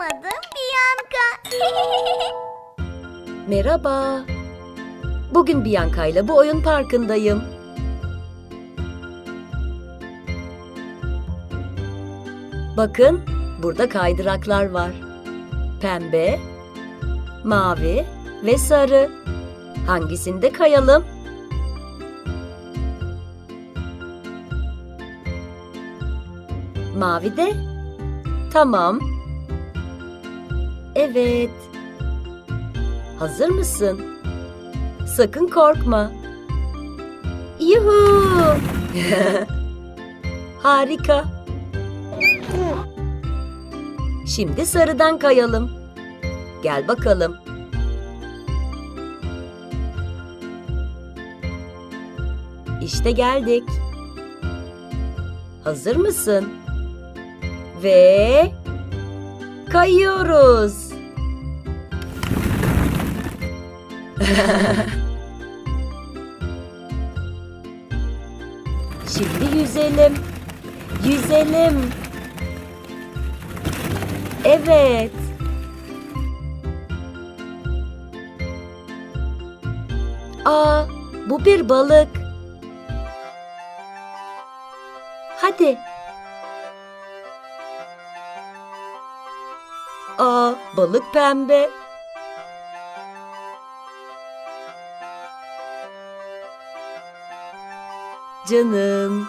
Benim adım Bianca. Merhaba. Bugün Bianca ile bu oyun parkındayım. Bakın, burada kaydıraklar var. Pembe, mavi ve sarı. Hangisinde kayalım? Mavi de. Tamam. Evet. Hazır mısın? Sakın korkma. Yuhu! Harika. Şimdi sarıdan kayalım. Gel bakalım. İşte geldik. Hazır mısın? Ve kayıyoruz. Şimdi yüzelim. Yüzelim. Evet. Aa, bu bir balık. Hadi. Aa, balık pembe. Canım,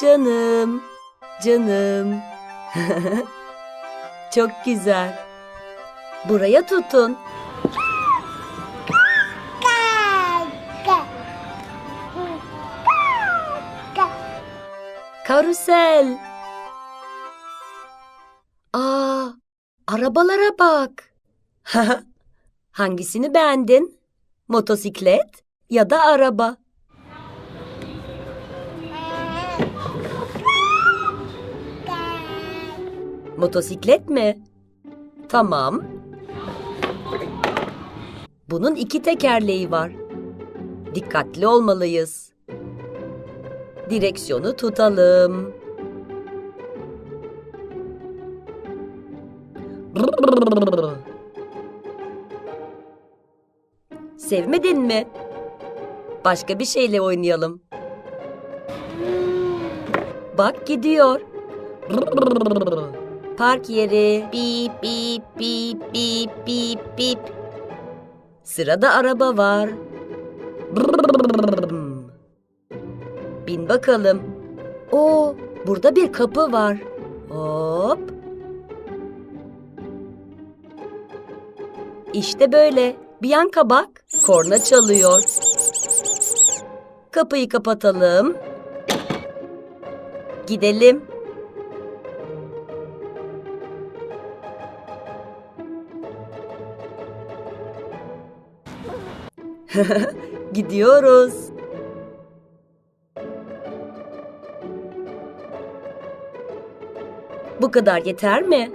canım, canım. Çok güzel. Buraya tutun. Karusel. Aa, arabalara bak. Hangisini beğendin? Motosiklet ya da araba? Motosiklet mi? Tamam. Bunun iki tekerleği var. Dikkatli olmalıyız. Direksiyonu tutalım. Sevmedin mi? Başka bir şeyle oynayalım. Bak gidiyor. Park yeri. Bip bip bip bip bip bip. Sırada araba var. Bin bakalım. Oo, burada bir kapı var. Hop. İşte böyle. Bianca bak, korna çalıyor. Kapıyı kapatalım. Gidelim. Gidiyoruz. Bu kadar yeter mi?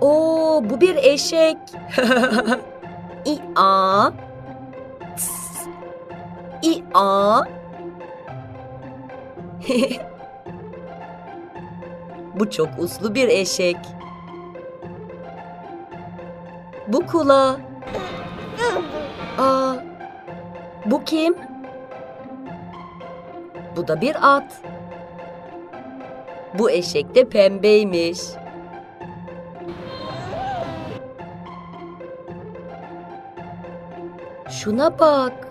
Oo, bu bir eşek. İ-a. Tıs. İ-a. Bu çok uslu bir eşek. Bu kula. Aa, bu kim? Bu da bir at. Bu eşek de pembeymiş. Şuna bak.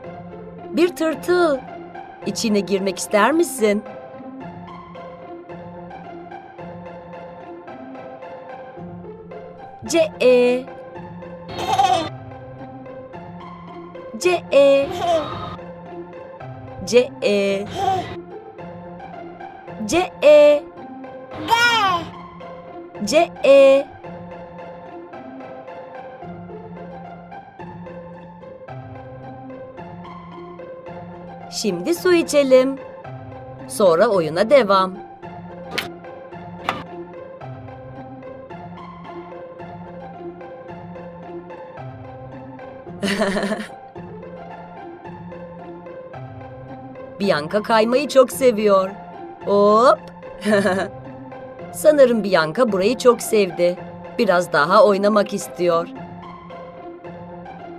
Bir tırtıl. İçine girmek ister misin? C E. C E. C E. C E. C E. Şimdi su içelim. Sonra oyuna devam. Bianca kaymayı çok seviyor. Hop. Sanırım Bianca burayı çok sevdi. Biraz daha oynamak istiyor.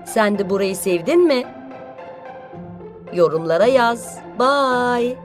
Sen de burayı sevdin mi? Yorumlara yaz. Bye.